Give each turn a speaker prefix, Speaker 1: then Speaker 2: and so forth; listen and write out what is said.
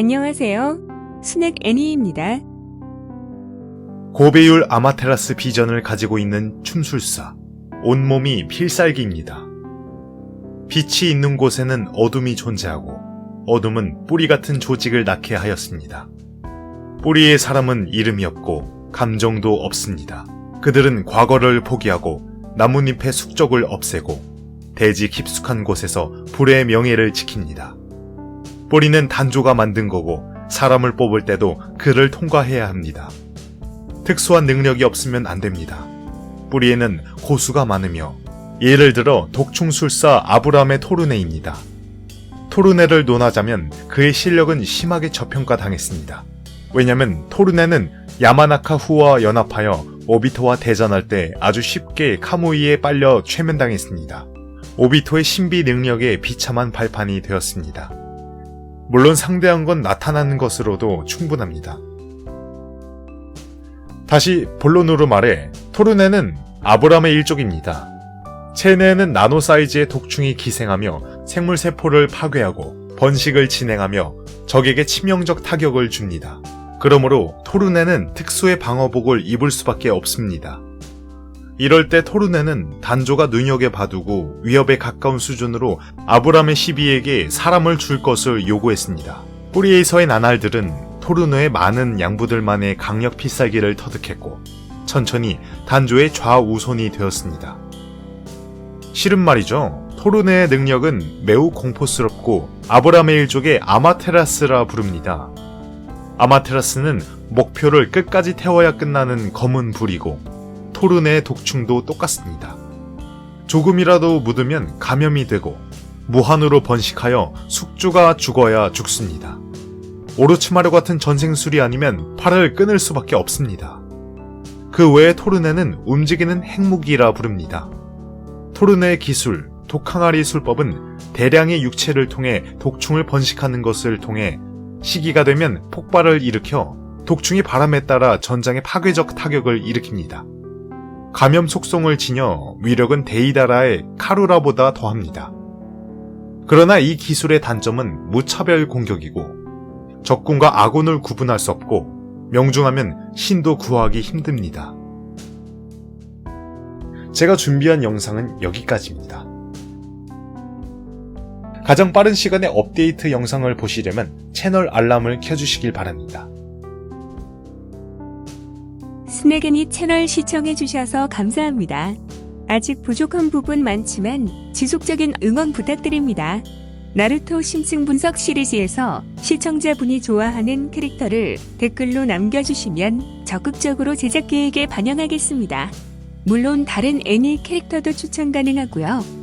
Speaker 1: 안녕하세요. 스낵 애니입니다.
Speaker 2: 고배율 아마테라스 비전을 가지고 있는 춤술사. 온몸이 필살기입니다. 빛이 있는 곳에는 어둠이 존재하고 어둠은 뿌리 같은 조직을 낳게 하였습니다. 뿌리의 사람은 이름이 없고 감정도 없습니다. 그들은 과거를 포기하고 나뭇잎의 숙적을 없애고 대지 깊숙한 곳에서 불의 명예를 지킵니다. 뿌리는 단조가 만든 거고 사람을 뽑을 때도 그를 통과해야 합니다. 특수한 능력이 없으면 안 됩니다. 뿌리에는 고수가 많으며 예를 들어 독충술사 아브람의 토르네입니다. 토르네를 논하자면 그의 실력은 심하게 저평가당했습니다. 왜냐면 토르네는 야마나카 후와 연합하여 오비토와 대전할 때 아주 쉽게 카무이에 빨려 최면당했습니다. 오비토의 신비 능력에 비참한 발판이 되었습니다. 물론 상대한 건 나타나는 것으로도 충분합니다. 다시 본론으로 말해 토르네는 아브람의 일족입니다. 체내에는 나노 사이즈의 독충이 기생하며 생물 세포를 파괴하고 번식을 진행하며 적에게 치명적 타격을 줍니다. 그러므로 토르네는 특수의 방어복을 입을 수밖에 없습니다. 이럴 때 토르네는 단조가 눈여겨 봐두고 위협에 가까운 수준으로 아브람의 시비에게 사람을 줄 것을 요구했습니다. 뿌리에서의 나날들은 토르노의 많은 양부들만의 강력 필살기를 터득했고 천천히 단조의 좌우손이 되었습니다. 실은 말이죠. 토르네의 능력은 매우 공포스럽고 아브라의 일족의 아마테라스라 부릅니다. 아마테라스는 목표를 끝까지 태워야 끝나는 검은 불이고 토르네의 독충도 똑같습니다. 조금이라도 묻으면 감염이 되고 무한으로 번식하여 숙주가 죽어야 죽습니다. 오로치마루 같은 전생술이 아니면 팔을 끊을 수밖에 없습니다. 그 외에 토르네는 움직이는 핵무기라 부릅니다. 토르네의 기술, 독항아리 술법은 대량의 육체를 통해 독충을 번식하는 것을 통해 시기가 되면 폭발을 일으켜 독충이 바람에 따라 전장에 파괴적 타격을 일으킵니다. 감염 속성을 지녀 위력은 데이다라의 카루라보다 더합니다. 그러나 이 기술의 단점은 무차별 공격이고 적군과 아군을 구분할 수 없고 명중하면 신도 구하기 힘듭니다. 제가 준비한 영상은 여기까지입니다. 가장 빠른 시간에 업데이트 영상을 보시려면 채널 알람을 켜주시길 바랍니다.
Speaker 1: 스낵 애니 채널 시청해주셔서 감사합니다. 아직 부족한 부분 많지만 지속적인 응원 부탁드립니다. 나루토 심층 분석 시리즈에서 시청자분이 좋아하는 캐릭터를 댓글로 남겨주시면 적극적으로 제작 계획에 반영하겠습니다. 물론 다른 애니 캐릭터도 추천 가능하고요.